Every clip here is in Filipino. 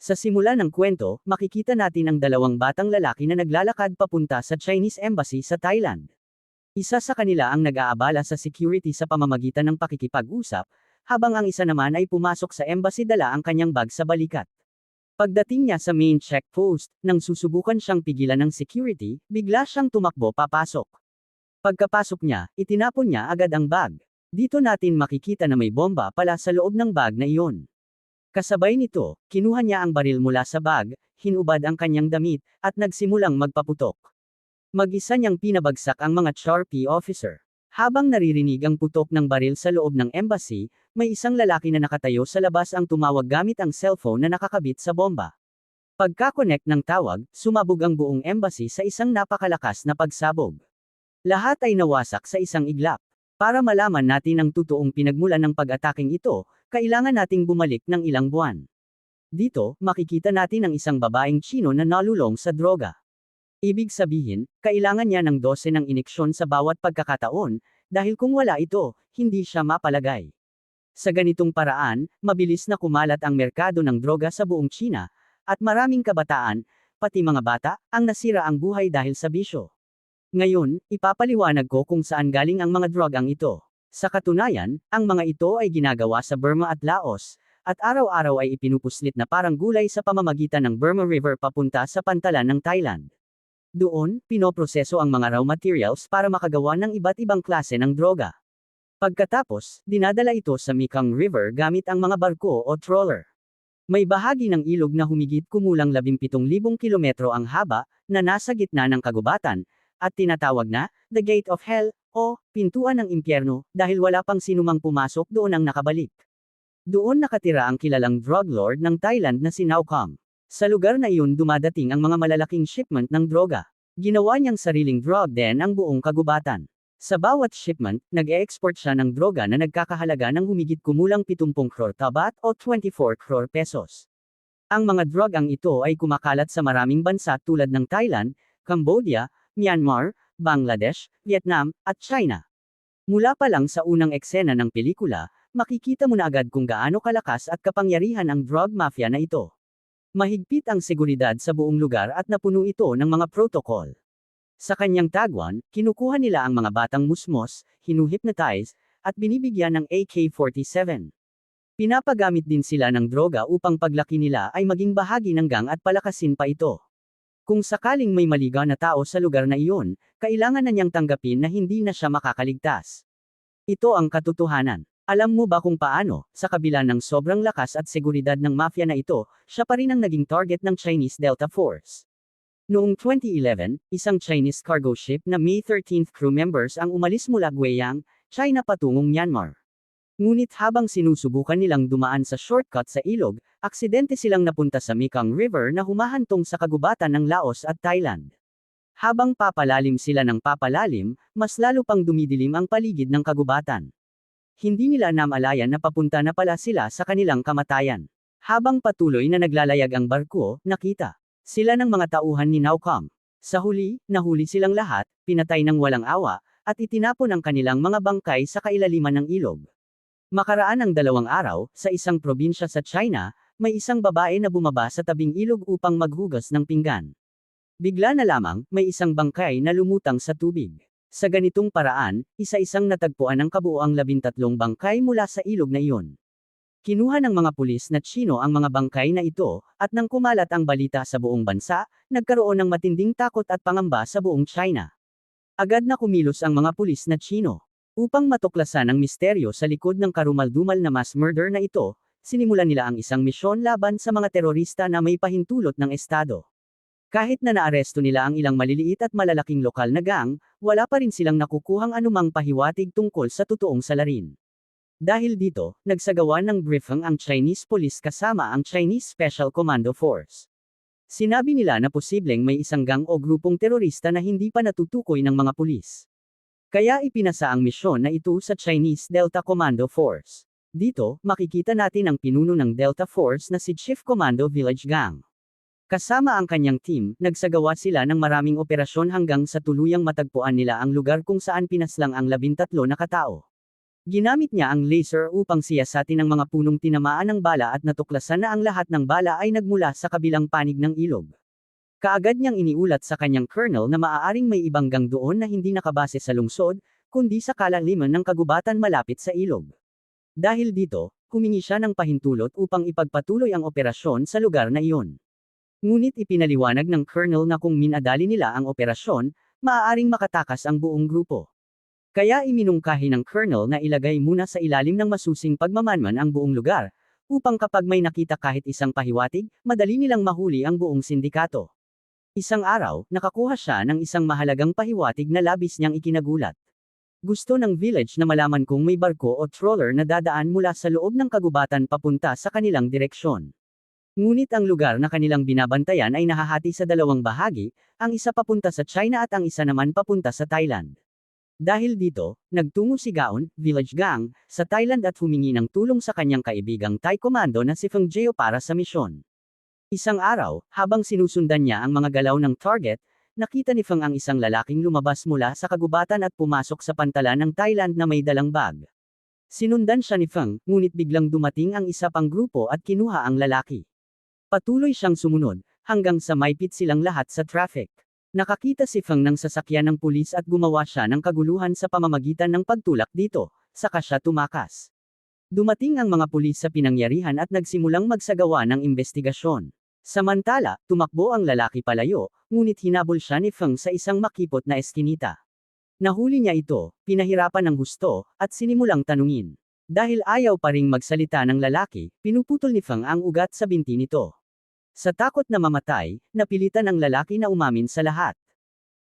Sa simula ng kwento, makikita natin ang dalawang batang lalaki na naglalakad papunta sa Chinese Embassy sa Thailand. Isa sa kanila ang nag-aabala sa security sa pamamagitan ng pakikipag-usap, habang ang isa naman ay pumasok sa embassy dala ang kanyang bag sa balikat. Pagdating niya sa main checkpost, nang susubukan siyang pigilan ng security, bigla siyang tumakbo papasok. Pagkapasok niya, itinapon niya agad ang bag. Dito natin makikita na may bomba pala sa loob ng bag na iyon. Kasabay nito, kinuha niya ang baril mula sa bag, hinubad ang kanyang damit, at nagsimulang magpaputok. Mag-isa niyang pinabagsak ang mga Sharpie officer. Habang naririnig ang putok ng baril sa loob ng embassy, may isang lalaki na nakatayo sa labas ang tumawag gamit ang cellphone na nakakabit sa bomba. Pagka-connect ng tawag, sumabog ang buong embassy sa isang napakalakas na pagsabog. Lahat ay nawasak sa isang iglap. Para malaman natin ang totoong pinagmulan ng pag-ataking ito, kailangan nating bumalik ng ilang buwan. Dito, makikita natin ang isang babaeng Chino na nalulong sa droga. Ibig sabihin, kailangan niya ng dose ng iniksyon sa bawat pagkakataon, dahil kung wala ito, hindi siya mapalagay. Sa ganitong paraan, mabilis na kumalat ang merkado ng droga sa buong China, at maraming kabataan, pati mga bata, ang nasira ang buhay dahil sa bisyo. Ngayon, ipapaliwanag ko kung saan galing ang mga drogang ito. Sa katunayan, ang mga ito ay ginagawa sa Burma at Laos, at araw-araw ay ipinupuslit na parang gulay sa pamamagitan ng Burma River papunta sa pantalan ng Thailand. Doon, pinoproseso ang mga raw materials para makagawa ng iba't ibang klase ng droga. Pagkatapos, dinadala ito sa Mekong River gamit ang mga barko o trawler. May bahagi ng ilog na humigit kumulang 17,000 kilometro ang haba, na nasa gitna ng kagubatan, at tinatawag na, The Gate of Hell, o, Pintuan ng Impyerno, dahil wala pang sinumang pumasok doon ang nakabalik. Doon nakatira ang kilalang drug lord ng Thailand na si Naucom. Sa lugar na iyon dumadating ang mga malalaking shipment ng droga. Ginawa niyang sariling drug den ang buong kagubatan. Sa bawat shipment, nag-e-export siya ng droga na nagkakahalaga ng humigit kumulang 70 crore tabat o 24 crore pesos. Ang mga drogang ito ay kumakalat sa maraming bansa tulad ng Thailand, Cambodia, Myanmar, Bangladesh, Vietnam, at China. Mula pa lang sa unang eksena ng pelikula, makikita mo na agad kung gaano kalakas at kapangyarihan ang drug mafia na ito. Mahigpit ang seguridad sa buong lugar at napuno ito ng mga protocol. Sa kanyang tagwan, kinukuha nila ang mga batang musmos, hinuhypnotize, at binibigyan ng AK-47. Pinapagamit din sila ng droga upang paglaki nila ay maging bahagi ng gang at palakasin pa ito. Kung sakaling may maligaw na tao sa lugar na iyon, kailangan na niyang tanggapin na hindi na siya makakaligtas. Ito ang katotohanan. Alam mo ba kung paano, sa kabila ng sobrang lakas at seguridad ng mafia na ito, siya pa rin ang naging target ng Chinese Delta Force? Noong 2011, isang Chinese cargo ship na May 13th crew members ang umalis mula Guiyang, China patungong Myanmar. Ngunit habang sinusubukan nilang dumaan sa shortcut sa ilog, aksidente silang napunta sa Mekong River na humahantong sa kagubatan ng Laos at Thailand. Habang papalalim sila ng papalalim, mas lalo pang dumidilim ang paligid ng kagubatan. Hindi nila namalayan na papunta na pala sila sa kanilang kamatayan. Habang patuloy na naglalayag ang barko, nakita sila ng mga tauhan ni Naucom. Sa huli, nahuli silang lahat, pinatay ng walang awa, at itinapon ang kanilang mga bangkay sa kailaliman ng ilog. Makaraan ang dalawang araw, sa isang probinsya sa China, may isang babae na bumaba sa tabing ilog upang maghugas ng pinggan. Bigla na lamang, may isang bangkay na lumutang sa tubig. Sa ganitong paraan, isa-isang natagpuan ng kabuoang labintatlong bangkay mula sa ilog na iyon. Kinuha ng mga pulis na Chino ang mga bangkay na ito, at nang kumalat ang balita sa buong bansa, nagkaroon ng matinding takot at pangamba sa buong China. Agad na kumilos ang mga pulis na Chino. Upang matuklasan ang misteryo sa likod ng karumaldumal na mass murder na ito, sinimulan nila ang isang misyon laban sa mga terorista na may pahintulot ng Estado. Kahit na naaresto nila ang ilang maliliit at malalaking lokal na gang, wala pa rin silang nakukuhang anumang pahiwatig tungkol sa totoong salarin. Dahil dito, nagsagawa ng briefing ang Chinese police kasama ang Chinese Special Commando Force. Sinabi nila na posibleng may isang gang o grupong terorista na hindi pa natutukoy ng mga pulis. Kaya ipinasa ang misyon na ito sa Chinese Delta Commando Force. Dito, makikita natin ang pinuno ng Delta Force na si Chief Commando Village Gang. Kasama ang kanyang team, nagsagawa sila ng maraming operasyon hanggang sa tuluyang matagpuan nila ang lugar kung saan pinaslang ang labintatlo na katao. Ginamit niya ang laser upang siyasatin ang mga punong tinamaan ng bala at natuklasan na ang lahat ng bala ay nagmula sa kabilang panig ng ilog. Kaagad niyang iniulat sa kanyang colonel na maaaring may ibang gang doon na hindi nakabase sa lungsod, kundi sa kalaliman ng kagubatan malapit sa ilog. Dahil dito, humingi siya ng pahintulot upang ipagpatuloy ang operasyon sa lugar na iyon. Ngunit ipinaliwanag ng colonel na kung minadali nila ang operasyon, maaaring makatakas ang buong grupo. Kaya iminungkahi ng colonel na ilagay muna sa ilalim ng masusing pagmamanman ang buong lugar, upang kapag may nakita kahit isang pahiwatig, madali nilang mahuli ang buong sindikato. Isang araw, nakakuha siya ng isang mahalagang pahiwatig na labis niyang ikinagulat. Gusto ng village na malaman kung may barko o trawler na dadaan mula sa loob ng kagubatan papunta sa kanilang direksyon. Ngunit ang lugar na kanilang binabantayan ay nahahati sa dalawang bahagi, ang isa papunta sa China at ang isa naman papunta sa Thailand. Dahil dito, nagtungo si Gaon, village gang, sa Thailand at humingi ng tulong sa kanyang kaibigang Thai Commando na si Feng Jeo para sa misyon. Isang araw, habang sinusundan niya ang mga galaw ng target, nakita ni Feng ang isang lalaking lumabas mula sa kagubatan at pumasok sa pantalan ng Thailand na may dalang bag. Sinundan siya ni Feng, ngunit biglang dumating ang isa pang grupo at kinuha ang lalaki. Patuloy siyang sumunod, hanggang sa maipit silang lahat sa traffic. Nakakita si Feng ng sasakyan ng pulis at gumawa siya ng kaguluhan sa pamamagitan ng pagtulak dito, saka siya tumakas. Dumating ang mga pulis sa pinangyarihan at nagsimulang magsagawa ng investigasyon. Samantala, tumakbo ang lalaki palayo, ngunit hinabol siya ni Feng sa isang makipot na eskinita. Nahuli niya ito, pinahirapan ng gusto, at sinimulang tanungin. Dahil ayaw pa ring magsalita ng lalaki, pinuputol ni Feng ang ugat sa binti nito. Sa takot na mamatay, napilitan ang lalaki na umamin sa lahat.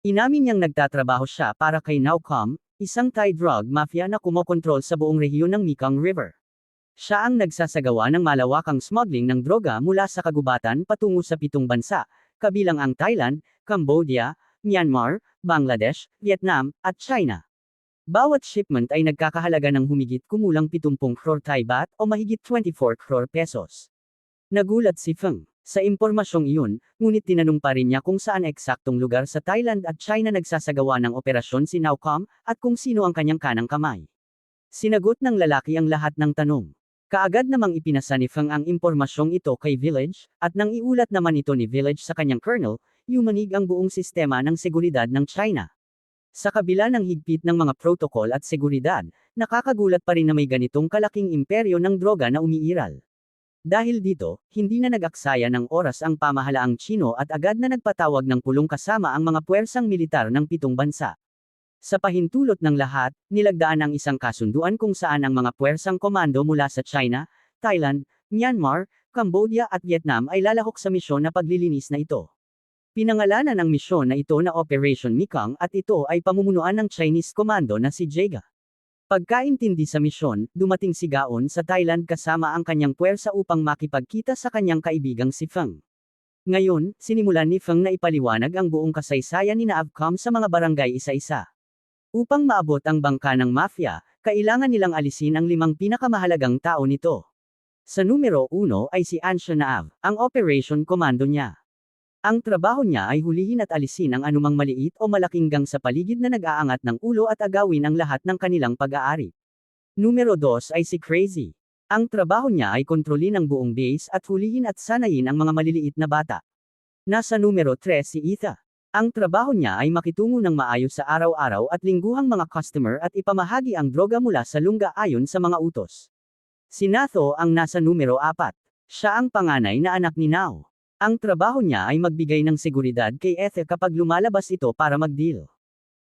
Inamin niyang nagtatrabaho siya para kay Naucom, isang Thai drug mafia na kumokontrol sa buong rehiyon ng Mekong River. Siya ang nagsasagawa ng malawakang smuggling ng droga mula sa kagubatan patungo sa pitong bansa, kabilang ang Thailand, Cambodia, Myanmar, Bangladesh, Vietnam, at China. Bawat shipment ay nagkakahalaga ng humigit kumulang 70 crore Thai baht o mahigit 24 crore pesos. Nagulat si Feng. Sa impormasyong iyon, ngunit tinanong pa rin niya kung saan eksaktong lugar sa Thailand at China nagsasagawa ng operasyon si Naucom, at kung sino ang kanyang kanang kamay. Sinagot ng lalaki ang lahat ng tanong. Kaagad namang ipinasa ni Feng ang impormasyong ito kay Village, at nang iulat naman ito ni Village sa kanyang colonel, yumanig ang buong sistema ng seguridad ng China. Sa kabila ng higpit ng mga protocol at seguridad, nakakagulat pa rin na may ganitong kalaking imperyo ng droga na umiiral. Dahil dito, hindi na nag-aksaya ng oras ang pamahalaang Chino at agad na nagpatawag ng pulong kasama ang mga puwersang militar ng pitong bansa. Sa pahintulot ng lahat, nilagdaan ang isang kasunduan kung saan ang mga puwersang komando mula sa China, Thailand, Myanmar, Cambodia at Vietnam ay lalahok sa misyon na paglilinis na ito. Pinangalanan ang misyon na ito na Operation Mekong at ito ay pamumunuan ng Chinese Commando na si Jega. Pagkaintindi sa misyon, dumating si Gaon sa Thailand kasama ang kanyang puwersa upang makipagkita sa kanyang kaibigang si Feng. Ngayon, sinimulan ni Feng na ipaliwanag ang buong kasaysayan ni Naavcom sa mga barangay isa-isa. Upang maabot ang bangka ng mafia, kailangan nilang alisin ang limang pinakamahalagang tao nito. Sa numero 1 ay si Ansha Naav, ang operation commando niya. Ang trabaho niya ay hulihin at alisin ang anumang maliit o malaking gang sa paligid na nag-aangat ng ulo at agawin ang lahat ng kanilang pag-aari. Numero 2 ay si Crazy. Ang trabaho niya ay kontrolin ang buong base at hulihin at sanayin ang mga maliliit na bata. Nasa numero 3 si Etha. Ang trabaho niya ay makitungo ng maayos sa araw-araw at lingguhang mga customer at ipamahagi ang droga mula sa lungga ayon sa mga utos. Si Natho ang nasa numero 4. Siya ang panganay na anak ni Nao. Ang trabaho niya ay magbigay ng seguridad kay Ethe kapag lumalabas ito para mag-deal.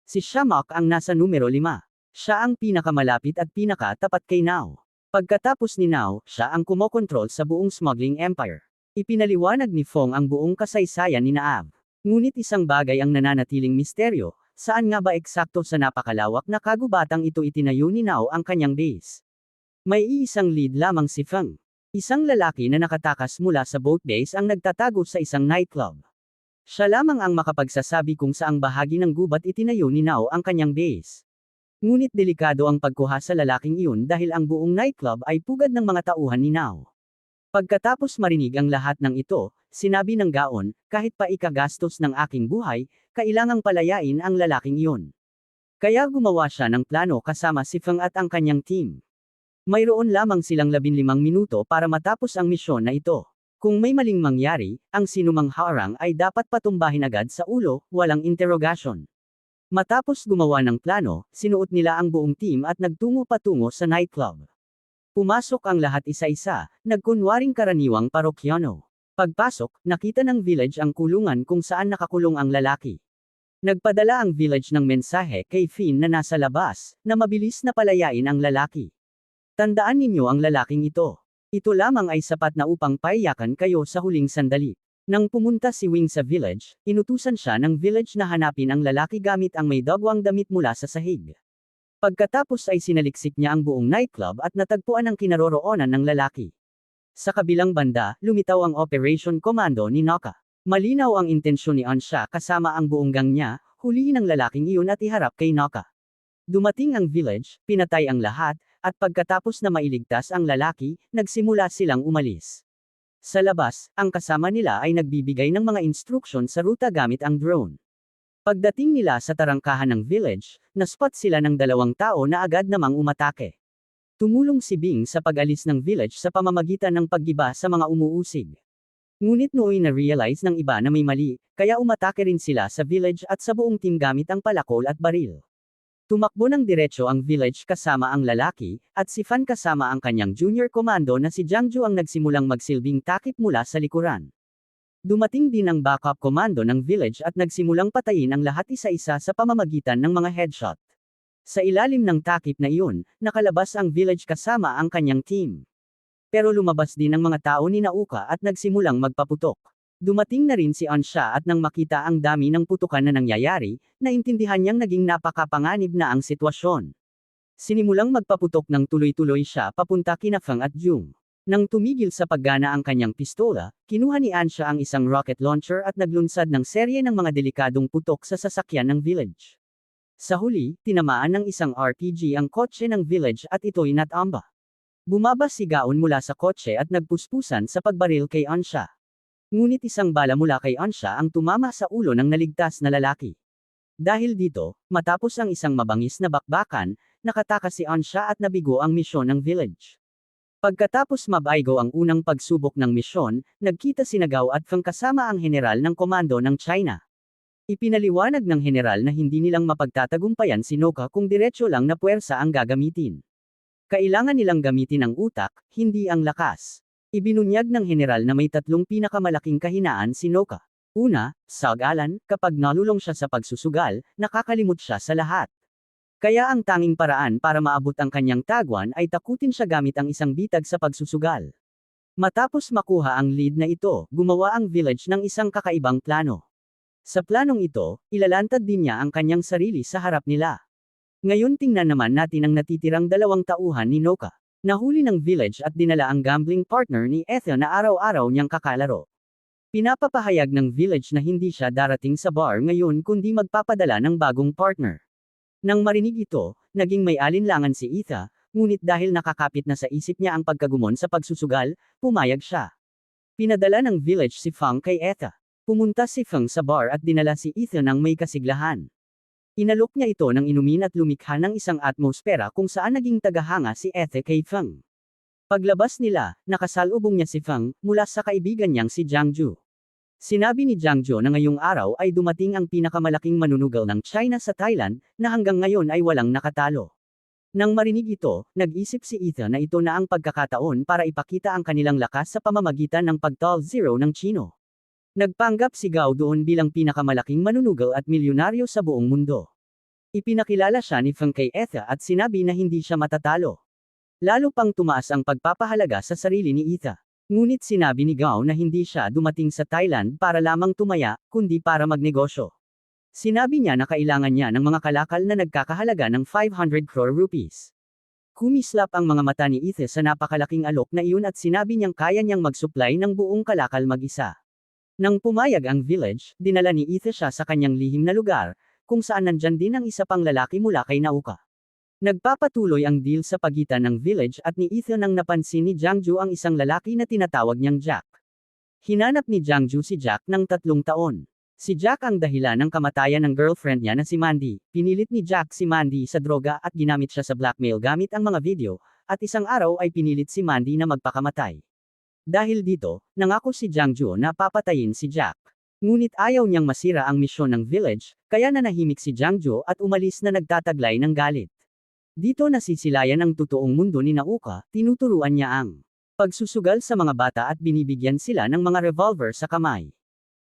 Si Shamak ang nasa numero 5. Siya ang pinakamalapit at pinakatapat kay Nao. Pagkatapos ni Nao, siya ang kumokontrol sa buong smuggling empire. Ipinaliwanag ni Fong ang buong kasaysayan ni Naav. Ngunit isang bagay ang nananatiling misteryo, saan nga ba eksakto sa napakalawak na kagubatang ito itinayo ni Nao ang kanyang base? May iisang lead lamang si Feng. Isang lalaki na nakatakas mula sa boat base ang nagtatago sa isang nightclub. Siya lamang ang makapagsasabi kung saang bahagi ng gubat itinayo ni Nao ang kanyang base. Ngunit delikado ang pagkuha sa lalaking iyon dahil ang buong nightclub ay pugad ng mga tauhan ni Nao. Pagkatapos marinig ang lahat ng ito, sinabi ng gaon, kahit pa ikagastos ng aking buhay, kailangang palayain ang lalaking iyon. Kaya gumawa siya ng plano kasama si Feng at ang kanyang team. Mayroon lamang silang 15 minuto para matapos ang misyon na ito. Kung may maling mangyari, ang sinumang harang ay dapat patumbahin agad sa ulo, walang interrogasyon. Matapos gumawa ng plano, sinuot nila ang buong team at nagtungo patungo sa nightclub. Pumasok ang lahat isa-isa, nagkunwaring karaniwang parokyano. Pagpasok, nakita ng village ang kulungan kung saan nakakulong ang lalaki. Nagpadala ang village ng mensahe kay Finn na nasa labas, na mabilis na palayain ang lalaki. Tandaan ninyo ang lalaking ito. Ito lamang ay sapat na upang payakan kayo sa huling sandali. Nang pumunta si Wing sa village, inutusan siya ng village na hanapin ang lalaki gamit ang may dagwang damit mula sa sahig. Pagkatapos ay sinaliksik niya ang buong nightclub at natagpuan ang kinaroroonan ng lalaki. Sa kabilang banda, lumitaw ang Operation Commando ni Noka. Malinaw ang intensyon ni Ansha kasama ang buong gang niya, hulihin ang lalaking iyon at iharap kay Noka. Dumating ang village, pinatay ang lahat, at pagkatapos na mailigtas ang lalaki, nagsimula silang umalis. Sa labas, ang kasama nila ay nagbibigay ng mga instruksyon sa ruta gamit ang drone. Pagdating nila sa tarangkahan ng village, naspot sila ng dalawang tao na agad namang umatake. Tumulong si Bing sa pag-alis ng village sa pamamagitan ng paggiba sa mga umuusig. Ngunit nooy na-realize ng iba na may mali, kaya umatake rin sila sa village at sa buong team gamit ang palakol at baril. Tumakbo ng diretso ang village kasama ang lalaki, at si Fan kasama ang kanyang junior komando na si Jiangju ang nagsimulang magsilbing takip mula sa likuran. Dumating din ang backup komando ng village at nagsimulang patayin ang lahat isa-isa sa pamamagitan ng mga headshot. Sa ilalim ng takip na iyon, nakalabas ang village kasama ang kanyang team. Pero lumabas din ang mga tao ni Nauka at nagsimulang magpaputok. Dumating na rin si Ansha at nang makita ang dami ng putukan na nangyayari, naintindihan niyang naging napakapanganib na ang sitwasyon. Sinimulang magpaputok ng tuloy-tuloy siya papunta kina Fang at Jung. Nang tumigil sa paggana ang kanyang pistola, kinuha ni Ansha ang isang rocket launcher at naglunsad ng serye ng mga delikadong putok sa sasakyan ng village. Sa huli, tinamaan ng isang RPG ang kotse ng village at ito'y natamba. Bumaba si Gaon mula sa kotse at nagpuspusan sa pagbaril kay Ansha. Ngunit isang bala mula kay Ansha ang tumama sa ulo ng naligtas na lalaki. Dahil dito, matapos ang isang mabangis na bakbakan, nakatakas si Ansha at nabigo ang misyon ng village. Pagkatapos mabaygo ang unang pagsubok ng misyon, nagkita si Nagaw at Feng kasama ang general ng komando ng China. Ipinaliwanag ng general na hindi nilang mapagtatagumpayan si Noka kung diretsyo lang na puwersa ang gagamitin. Kailangan nilang gamitin ang utak, hindi ang lakas. Ibinunyag ng general na may tatlong pinakamalaking kahinaan si Noka. Una, sagalan, kapag nalulong siya sa pagsusugal, nakakalimot siya sa lahat. Kaya ang tanging paraan para maabot ang kanyang tagwan ay takutin siya gamit ang isang bitag sa pagsusugal. Matapos makuha ang lead na ito, gumawa ang village ng isang kakaibang plano. Sa planong ito, ilalantad din niya ang kanyang sarili sa harap nila. Ngayon tingnan naman natin ang natitirang dalawang tauhan ni Noka. Nahuli ng village at dinala ang gambling partner ni Ethel na araw-araw niyang kakalaro. Pinapapahayag ng village na hindi siya darating sa bar ngayon kundi magpapadala ng bagong partner. Nang marinig ito, naging may alinlangan si Etha, ngunit dahil nakakapit na sa isip niya ang pagkagumon sa pagsusugal, pumayag siya. Pinadala ng village si Fang kay Etha. Pumunta si Fang sa bar at dinala si Etha ng may kasiglahan. Inalok niya ito ng inumin at lumikha ng isang atmosfera kung saan naging tagahanga si Ethe kay Feng. Paglabas nila, nakasalubong niya si Feng, mula sa kaibigan niyang si Jiangju. Sinabi ni Jiangju na ngayong araw ay dumating ang pinakamalaking manunugal ng China sa Thailand, na hanggang ngayon ay walang nakatalo. Nang marinig ito, nag-isip si Etha na ito na ang pagkakataon para ipakita ang kanilang lakas sa pamamagitan ng pagtall zero ng Chino. Nagpanggap si Gao doon bilang pinakamalaking manunugal at milyonaryo sa buong mundo. Ipinakilala siya ni Feng kay Etha at sinabi na hindi siya matatalo. Lalo pang tumaas ang pagpapahalaga sa sarili ni Etha. Ngunit sinabi ni Gao na hindi siya dumating sa Thailand para lamang tumaya, kundi para magnegosyo. Sinabi niya na kailangan niya ng mga kalakal na nagkakahalaga ng 500 crore rupees. Kumislap ang mga mata ni Etha sa napakalaking alok na iyon at sinabi niyang kaya niyang mag-supply ng buong kalakal mag-isa. Nang pumayag ang village, dinala ni Etha siya sa kanyang lihim na lugar, kung saan nandyan din ang isa pang lalaki mula kay Nauka. Nagpapatuloy ang deal sa pagitan ng village at ni Etha nang napansin ni Jiangju ang isang lalaki na tinatawag niyang Jack. Hinanap ni Jiangju si Jack ng tatlong taon. Si Jack ang dahilan ng kamatayan ng girlfriend niya na si Mandy. Pinilit ni Jack si Mandy sa droga at ginamit siya sa blackmail gamit ang mga video, at isang araw ay pinilit si Mandy na magpakamatay. Dahil dito, nangako si Jangjo na papatayin si Jack. Ngunit ayaw niyang masira ang misyon ng village, kaya nanahimik si Jangjo at umalis na nagtataglay ng galit. Dito nasisilayan ang totoong mundo ni Nauka, tinuturuan niya ang pagsusugal sa mga bata at binibigyan sila ng mga revolver sa kamay.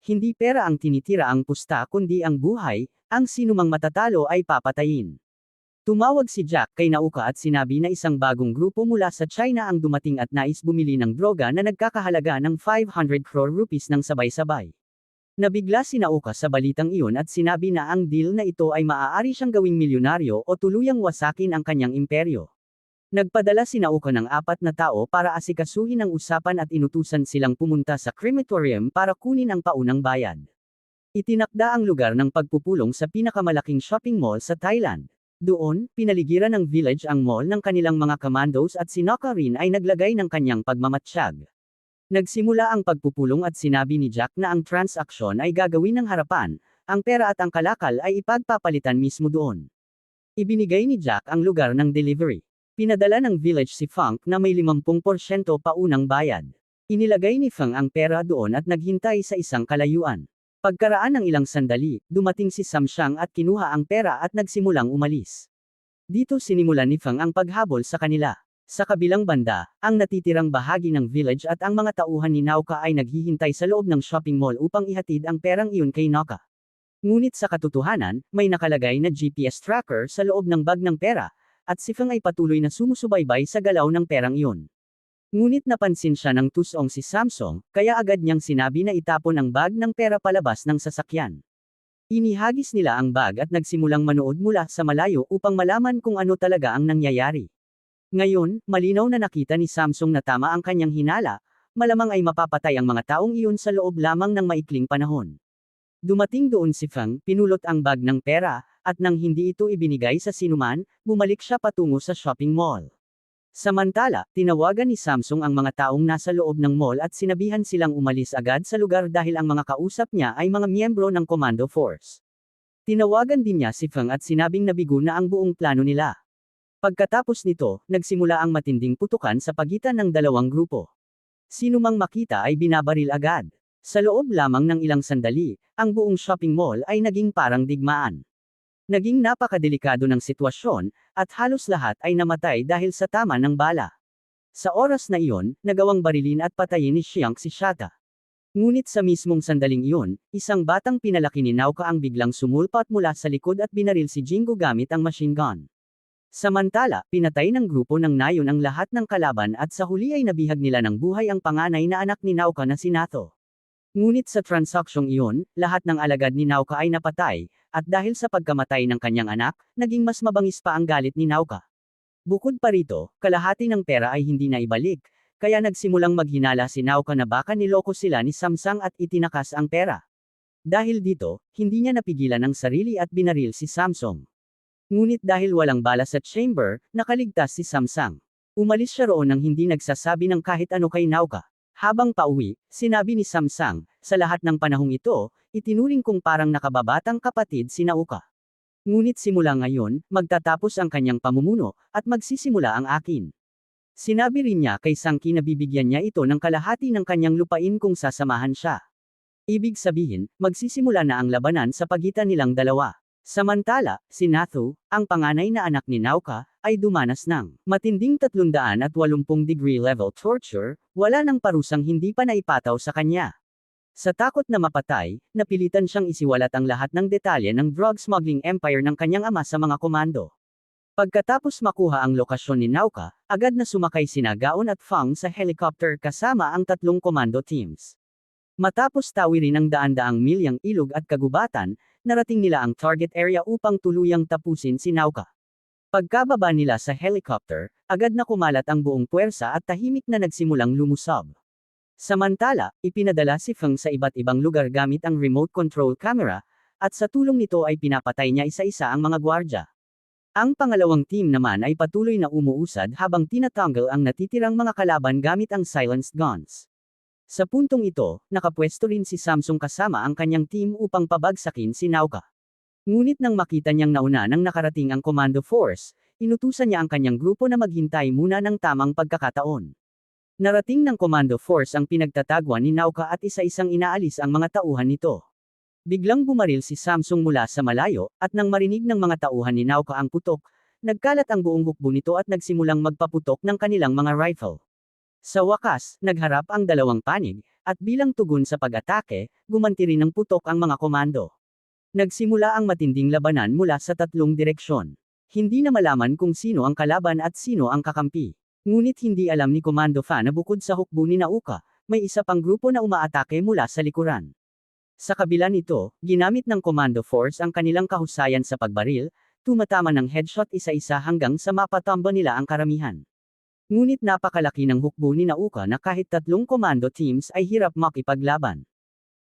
Hindi pera ang tinitira ang pusta kundi ang buhay, ang sinumang matatalo ay papatayin. Tumawag si Jack kay Nauka at sinabi na isang bagong grupo mula sa China ang dumating at nais bumili ng droga na nagkakahalaga ng 500 crore rupees ng sabay-sabay. Nabigla si Nauka sa balitang iyon at sinabi na ang deal na ito ay maaari siyang gawing milyonaryo o tuluyang wasakin ang kanyang imperyo. Nagpadala si Nauka ng apat na tao para asikasuhin ang usapan at inutusan silang pumunta sa crematorium para kunin ang paunang bayad. Itinakda ang lugar ng pagpupulong sa pinakamalaking shopping mall sa Thailand. Doon, pinaligiran ng village ang mall ng kanilang mga commandos at si Nauka rin ay naglagay ng kanyang pagmamatsyag. Nagsimula ang pagpupulong at sinabi ni Jack na ang transaksyon ay gagawin ng harapan, ang pera at ang kalakal ay ipagpapalitan mismo doon. Ibinigay ni Jack ang lugar ng delivery. Pinadala ng village si Funk na may 50% paunang bayad. Inilagay ni Feng ang pera doon at naghintay sa isang kalayuan. Pagkaraan ng ilang sandali, dumating si Samshang at kinuha ang pera at nagsimulang umalis. Dito sinimulan ni Feng ang paghabol sa kanila. Sa kabilang banda, ang natitirang bahagi ng village at ang mga tauhan ni Nauka ay naghihintay sa loob ng shopping mall upang ihatid ang perang iyon kay Nauka. Ngunit sa katotohanan, may nakalagay na GPS tracker sa loob ng bag ng pera, at si Feng ay patuloy na sumusubaybay sa galaw ng perang iyon. Ngunit napansin siya ng tusong si Samsung, kaya agad niyang sinabi na itapon ang bag ng pera palabas ng sasakyan. Inihagis nila ang bag at nagsimulang manood mula sa malayo upang malaman kung ano talaga ang nangyayari. Ngayon, malinaw na nakita ni Samsung na tama ang kanyang hinala, malamang ay mapapatay ang mga taong iyon sa loob lamang ng maikling panahon. Dumating doon si Feng, pinulot ang bag ng pera, at nang hindi ito ibinigay sa sinuman, bumalik siya patungo sa shopping mall. Samantala, tinawagan ni Samsung ang mga taong nasa loob ng mall at sinabihan silang umalis agad sa lugar dahil ang mga kausap niya ay mga miyembro ng Commando Force. Tinawagan din niya si Feng at sinabing nabigo na ang buong plano nila. Pagkatapos nito, nagsimula ang matinding putukan sa pagitan ng dalawang grupo. Sino mang makita ay binabaril agad. Sa loob lamang ng ilang sandali, ang buong shopping mall ay naging parang digmaan. Naging napakadelikado ng sitwasyon, at halos lahat ay namatay dahil sa tama ng bala. Sa oras na iyon, nagawang barilin at patayin ni Xiang si Shata. Ngunit sa mismong sandaling iyon, isang batang pinalaki ni Nauka ang biglang sumulpat mula sa likod at binaril si Jingo gamit ang machine gun. Samantala, pinatay ng grupo ng Nayon ang lahat ng kalaban at sa huli ay nabihag nila ng buhay ang panganay na anak ni Nauka na si Natho. Ngunit sa transaksyong iyon, lahat ng alagad ni Nauka ay napatay, at dahil sa pagkamatay ng kanyang anak, naging mas mabangis pa ang galit ni Nauka. Bukod pa rito, kalahati ng pera ay hindi na ibalik, kaya nagsimulang maghinala si Nauka na baka niloko sila ni Samsung at itinakas ang pera. Dahil dito, hindi niya napigilan ang sarili at binaril si Samsung. Ngunit dahil walang bala sa chamber, nakaligtas si Samsung. Umalis siya roon nang hindi nagsasabi ng kahit ano kay Nauka. Habang pauwi, sinabi ni Samsung, sa lahat ng panahong ito, itinuring kong parang nakababatang kapatid si Nauka. Ngunit simula ngayon, magtatapos ang kanyang pamumuno, at magsisimula ang akin. Sinabi rin niya kay Sangki na bibigyan niya ito ng kalahati ng kanyang lupain kung sasamahan siya. Ibig sabihin, magsisimula na ang labanan sa pagitan nilang dalawa. Samantala, si Nathu, ang panganay na anak ni Nauka, ay dumanas ng matinding 380 degree level torture, wala nang parusang hindi pa naipataw sa kanya. Sa takot na mapatay, napilitan siyang isiwalat ang lahat ng detalye ng drug smuggling empire ng kanyang ama sa mga komando. Pagkatapos makuha ang lokasyon ni Nauka, agad na sumakay sina Gaon at Fang sa helicopter kasama ang tatlong komando teams. Matapos tawirin ang daan-daang milyang ilog at kagubatan, narating nila ang target area upang tuluyang tapusin si Nauka. Pagkababa nila sa helicopter, agad na kumalat ang buong puwersa at tahimik na nagsimulang lumusob. Samantala, ipinadala si Feng sa iba't ibang lugar gamit ang remote control camera, at sa tulong nito ay pinapatay niya isa-isa ang mga gwardya. Ang pangalawang team naman ay patuloy na umuusad habang tinatanggal ang natitirang mga kalaban gamit ang silenced guns. Sa puntong ito, nakapwesto rin si Samsung kasama ang kanyang team upang pabagsakin si Nauka. Ngunit nang makita niyang nauna nang nakarating ang Commando Force, inutusan niya ang kanyang grupo na maghintay muna ng tamang pagkakataon. Narating ng Commando Force ang pinagtatagwan ni Nauka at isa-isang inaalis ang mga tauhan nito. Biglang bumaril si Samsung mula sa malayo, at nang marinig ng mga tauhan ni Nauka ang putok, nagkalat ang buong hukbo nito at nagsimulang magpaputok ng kanilang mga rifle. Sa wakas, nagharap ang dalawang panig, at bilang tugon sa pag-atake, gumanti rin ng putok ang mga komando. Nagsimula ang matinding labanan mula sa tatlong direksyon. Hindi na malaman kung sino ang kalaban at sino ang kakampi. Ngunit hindi alam ni Komando Fa na bukod sa hukbo ni Nauka, may isa pang grupo na umaatake mula sa likuran. Sa kabila nito, ginamit ng Commando Force ang kanilang kahusayan sa pagbaril, tumatama ng headshot isa-isa hanggang sa mapatamba nila ang karamihan. Ngunit napakalaki ng hukbo ni Nauka na kahit tatlong komando teams ay hirap makipaglaban.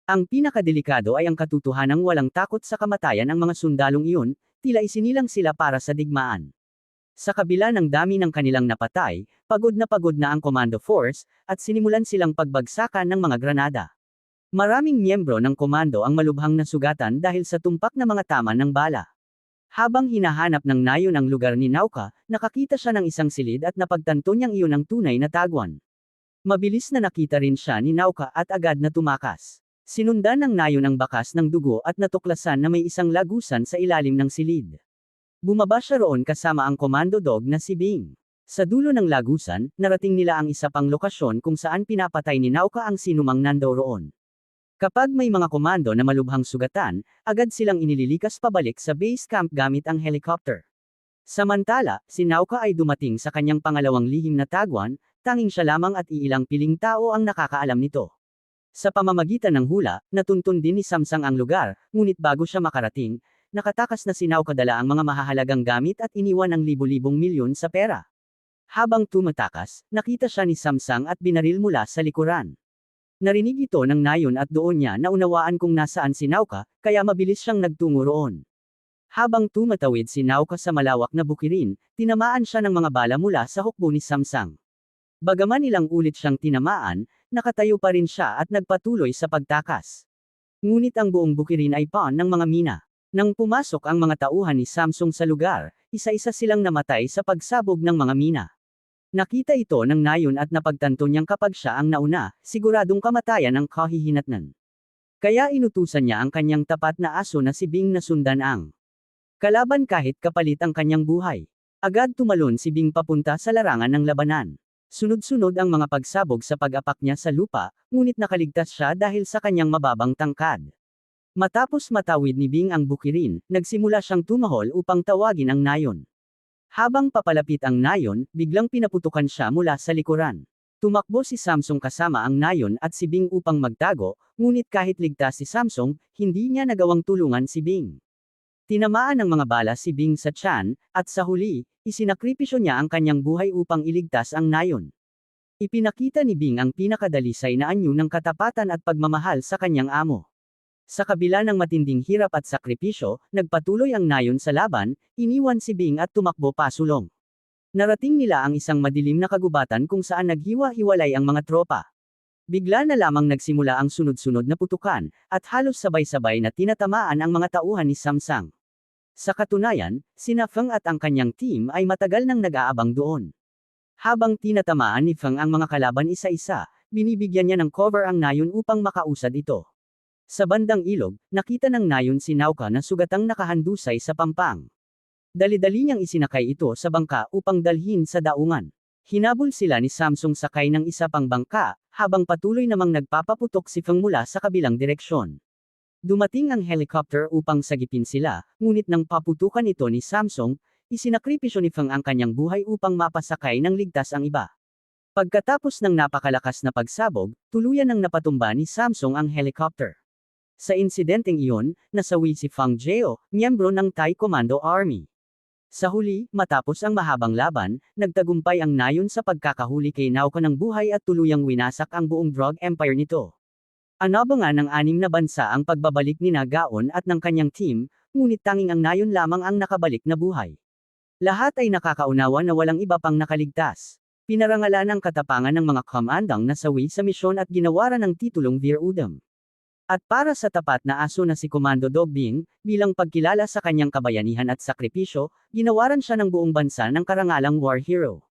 Ang pinakadelikado ay ang katotohanang walang takot sa kamatayan ang mga sundalong iyon, tila isinilang sila para sa digmaan. Sa kabila ng dami ng kanilang napatay, pagod na pagod na ang Commando Force, at sinimulan silang pagbagsakan ng mga granada. Maraming miyembro ng komando ang malubhang nasugatan dahil sa tumpak na mga tama ng bala. Habang hinahanap ng nayon ang lugar ni Nauka, nakakita siya ng isang silid at napagtanto niyang iyon ang tunay na tagwan. Mabilis na nakita rin siya ni Nauka at agad na tumakas. Sinundan ng nayon ang bakas ng dugo at natuklasan na may isang lagusan sa ilalim ng silid. Bumaba siya roon kasama ang komando dog na si Bing. Sa dulo ng lagusan, narating nila ang isa pang lokasyon kung saan pinapatay ni Nauka ang sinumang nandoon. Kapag may mga komando na malubhang sugatan, agad silang inililikas pabalik sa base camp gamit ang helicopter. Samantala, si Nauka ay dumating sa kanyang pangalawang lihim na tagwan, tanging siya lamang at iilang piling tao ang nakakaalam nito. Sa pamamagitan ng hula, natuntun din ni Samsung ang lugar, ngunit bago siya makarating, nakatakas na sinaw kadala ang mga mahahalagang gamit at iniwan ang libo-libong milyon sa pera. Habang tumatakas, nakita siya ni Samsung at binaril mula sa likuran. Narinig ito ng nayon at doon niya naunawaan kung nasaan si Nauka, kaya mabilis siyang nagtungo roon. Habang tumatawid si Nauka sa malawak na bukirin, tinamaan siya ng mga bala mula sa hukbo ni Samsung. Bagaman ilang ulit siyang tinamaan, nakatayo pa rin siya at nagpatuloy sa pagtakas. Ngunit ang buong bukirin ay pawn ng mga mina. Nang pumasok ang mga tauhan ni Samsung sa lugar, isa-isa silang namatay sa pagsabog ng mga mina. Nakita ito ng nayon at napagtanto niyang kapag siya ang nauna, siguradong kamatayan ang kahihinatnan. Kaya inutusan niya ang kanyang tapat na aso na si Bing na sundan ang kalaban kahit kapalit ang kanyang buhay. Agad tumalon si Bing papunta sa larangan ng labanan. Sunod-sunod ang mga pagsabog sa pag-apak niya sa lupa, ngunit nakaligtas siya dahil sa kanyang mababang tangkad. Matapos matawid ni Bing ang bukirin, nagsimula siyang tumahol upang tawagin ang nayon. Habang papalapit ang nayon, biglang pinaputukan siya mula sa likuran. Tumakbo si Samsung kasama ang nayon at si Bing upang magtago, ngunit kahit ligtas si Samsung, hindi niya nagawang tulungan si Bing. Tinamaan ng mga bala si Bing sa tiyan, at sa huli, isinakripisyo niya ang kanyang buhay upang iligtas ang nayon. Ipinakita ni Bing ang pinakadalisay na anyo ng katapatan at pagmamahal sa kanyang amo. Sa kabila ng matinding hirap at sakripisyo, nagpatuloy ang nayon sa laban, iniwan si Bing at tumakbo pasulong. Narating nila ang isang madilim na kagubatan kung saan naghiwa-hiwalay ang mga tropa. Bigla na lamang nagsimula ang sunod-sunod na putukan, at halos sabay-sabay na tinatamaan ang mga tauhan ni Samsung. Sa katunayan, sina Feng at ang kanyang team ay matagal nang nag-aabang doon. Habang tinatamaan ni Feng ang mga kalaban isa-isa, binibigyan niya ng cover ang nayon upang makausad ito. Sa bandang ilog, nakita ng nayon si Nauka na sugatang nakahandusay sa pampang. Dali-dali niyang isinakay ito sa bangka upang dalhin sa daungan. Hinabol sila ni Samsung sakay ng isa pang bangka, habang patuloy namang nagpapaputok si Feng mula sa kabilang direksyon. Dumating ang helicopter upang sagipin sila, ngunit nang paputukan ito ni Samsung, isinakripisyo ni Feng ang kanyang buhay upang mapasakay ng ligtas ang iba. Pagkatapos ng napakalakas na pagsabog, tuluyan ng napatumba ni Samsung ang helicopter. Sa insidenteng iyon, nasawi si Fang Jeo, miyembro ng Thai Commando Army. Sa huli, matapos ang mahabang laban, nagtagumpay ang nayon sa pagkakahuli kay Nauka ng buhay at tuluyang winasak ang buong drug empire nito. Anabangan ng anim na bansa ang pagbabalik ni Nagaon at ng kanyang team, ngunit tanging ang nayon lamang ang nakabalik na buhay. Lahat ay nakakaunawa na walang iba pang nakaligtas. Pinarangalan ang katapangan ng mga kamandang nasawi sa misyon at ginawaran ng titulong Vir Udam. At para sa tapat na aso na si Komando Dogbing, bilang pagkilala sa kanyang kabayanihan at sakripisyo, ginawaran siya ng buong bansa ng karangalang war hero.